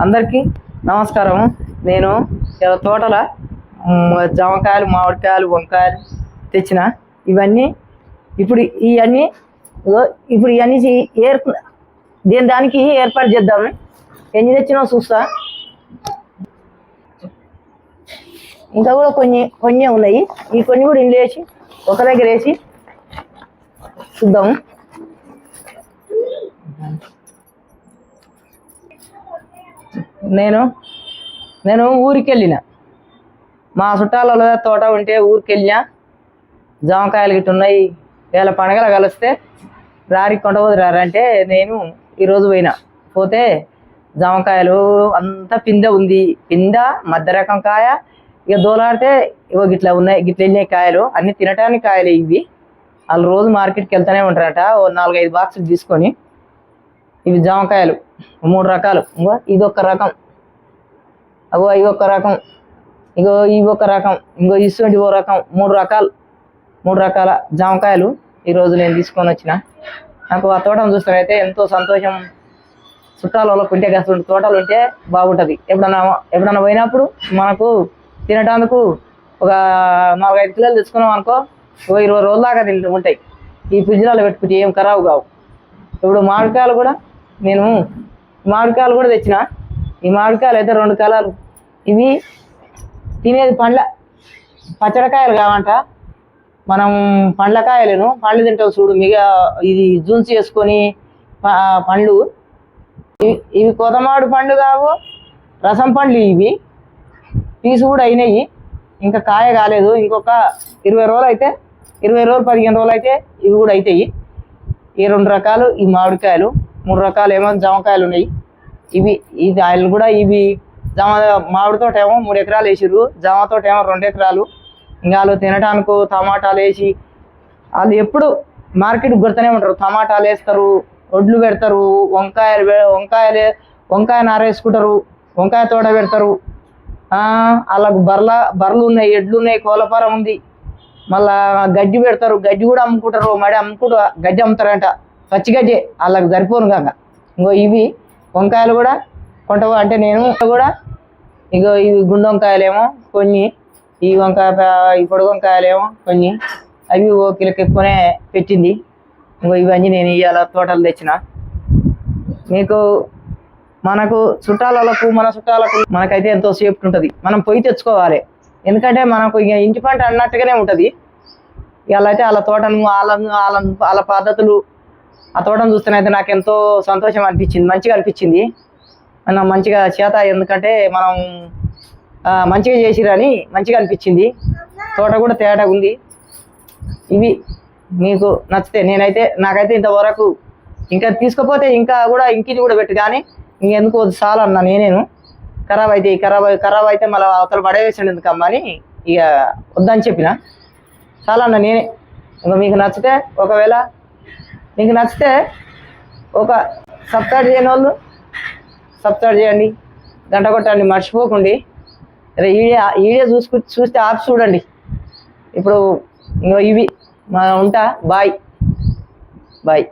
అందరికీ నమస్కారం నేను ఇలా తోటల జామకాయలు మామిడికాయలు వంకాయలు తెచ్చిన ఇవన్నీ. ఇప్పుడు ఇవన్నీ ఇప్పుడు ఇవన్నీ చే- ఏర్ప దీని దానికి ఏర్పాటు చేద్దాము ఎన్ని తెచ్చినా చూస్తా. ఇంకా కూడా కొన్ని కొన్ని ఉన్నాయి. ఈ కొన్ని కూడా ఇంట్లో వేసి ఒక దగ్గర వేసి చూద్దాము. నేను నేను ఊరికి వెళ్ళిన మా చుట్టాలలో తోట ఉంటే ఊరికి వెళ్ళినా జామకాయలు గిట్ట ఉన్నాయి వేళ పండగలు కలిస్తే రారి కొండపోదు రారంటే నేను ఈరోజు పోయినా. పోతే జామకాయలు అంతా పిందె ఉంది. పిందె మధ్య రకం కాయ ఇక దోలాడితే ఇగో గిట్లా ఉన్నాయి గిట్ల వెళ్ళినాయి కాయలు. అన్ని తినటానికి కాయలు ఇవి. వాళ్ళు రోజు మార్కెట్కి వెళ్తూనే ఉంటారట. ఓ నాలుగైదు బాక్సులు తీసుకొని ఇవి జామకాయలు మూడు రకాలు. ఇంకో ఇదొక రకం. అగో ఇది రకం. ఇగో ఇవి రకం. ఇంకో ఇటువంటి ఓ రకం. మూడు రకాలు. మూడు రకాల జామకాయలు ఈరోజు నేను తీసుకొని వచ్చిన. నాకు ఆ తోటను చూస్తానైతే ఎంతో సంతోషం. చుట్టాలలో ఉంటే కాస్త తోటలు ఉంటే బాగుంటుంది. ఎప్పుడన్నా ఎప్పుడన్నా పోయినప్పుడు మనకు తినడానికి ఒక నాలుగైదు కిలోలు తెచ్చుకున్నాం అనుకో ఒక ఇరవై రోజుల దాకా తింటూ ఉంటాయి. ఈ ఫ్రిడ్జ్లలో పెట్టుకుంటే ఏం ఖరాబు కావు. ఇప్పుడు మామిడికాయలు కూడా నేను మామిడికాయలు కూడా తెచ్చిన. ఈ మామిడికాయలు అయితే రెండు కలర్లు ఇవి తినేది పండ్ల పచ్చడికాయలు కావంట. మనం పండ్లకాయలను పండ్లు తింటాం చూడు. మిగ ఇది జూన్స్ చేసుకొని పండ్లు. ఇవి ఇవి కొతమాడు పండ్లు కావు రసం పండ్లు ఇవి. పీసు కూడా అయినాయి. ఇంకా కాయ కాలేదు. ఇంకొక ఇరవై రోజులు అయితే ఇరవై రోజులు పదిహేను రోజులు అయితే ఇవి కూడా అవుతాయి ఈ రెండు రకాలు ఈ మామిడికాయలు. మూడు రకాలు ఏమో జామకాయలు ఉన్నాయి. ఇవి ఇది ఆయన కూడా ఇవి జామ మామిడి తోట ఏమో మూడు ఎకరాలు వేసిర్రు. జామ తోట ఏమో రెండు ఎకరాలు. ఇంకా వాళ్ళు తినడానికి టమాటాలు వేసి వాళ్ళు ఎప్పుడు మార్కెట్ గుర్తనే ఉంటారు టమాటాలు వేస్తారు వడ్లు పెడతారు వంకాయలు వంకాయలు వంకాయ నారేసుకుంటారు వంకాయ తోట పెడతారు. వాళ్ళకు బర్ల బర్రెలు ఉన్నాయి ఎడ్లు ఉన్నాయి కోలపారం ఉంది. మళ్ళా గడ్డి పెడతారు గడ్డి కూడా అమ్ముకుంటారు. మడి అమ్ముకుంటూ గడ్డి అమ్ముతారంట. పచ్చిగడ్డి వాళ్ళకి సరిపోను కాక. ఇంకో ఇవి వంకాయలు కూడా కొంట అంటే నేను కూడా ఇంకో ఇవి గుండె వంకాయలేమో కొన్ని ఈ వంకాయ ఈ పొడుగు వంకాయలేమో కొన్ని. అవి ఓ కిలోకి ఎక్కువనే పెట్టింది. ఇంకో ఇవన్నీ నేను ఇవాళ తోటలు తెచ్చిన. మీకు మనకు చుట్టాలకు మన చుట్టాలకు మనకైతే ఎంతో సేఫ్టీ ఉంటుంది. మనం పొయ్యి తెచ్చుకోవాలి. ఎందుకంటే మనకు ఇక ఇంటి పంట అన్నట్టుగానే ఉంటుంది. ఇలా అయితే వాళ్ళ తోటను వాళ్ళ వాళ్ళ వాళ్ళ పద్ధతులు ఆ తోటను చూస్తేనైతే నాకు ఎంతో సంతోషం అనిపించింది మంచిగా అనిపించింది. మనం మంచిగా చేత ఎందుకంటే మనం మంచిగా చేసిరని మంచిగా అనిపించింది. తోట కూడా తేడా ఉంది. ఇవి మీకు నచ్చితే నేనైతే నాకైతే ఇంతవరకు ఇంకా తీసుకుపోతే ఇంకా కూడా ఇంకిది కూడా పెట్టు కానీ ఇంకెందుకు చాలా అన్నా నేనేను. ఖరాబ్ అయితే ఖరాబ్ ఖరాబ్ అయితే మళ్ళీ అవతల పడవేసాడు ఎందుకమ్మా అని ఇక వద్దని చెప్పిన. చాలా అన్న నేనే. ఇంకా మీకు నచ్చితే ఒకవేళ మీకు నచ్చితే ఒక సబ్స్క్రైబ్ చేయని వాళ్ళు సబ్స్క్రైబ్ చేయండి. గంట కొట్టండి మర్చిపోకండి. రే ఈడియా ఈడియా చూసుకు చూస్తే ఆప్ చూడండి. ఇప్పుడు ఇవి మా ఉంటా. బాయ్. బాయ్.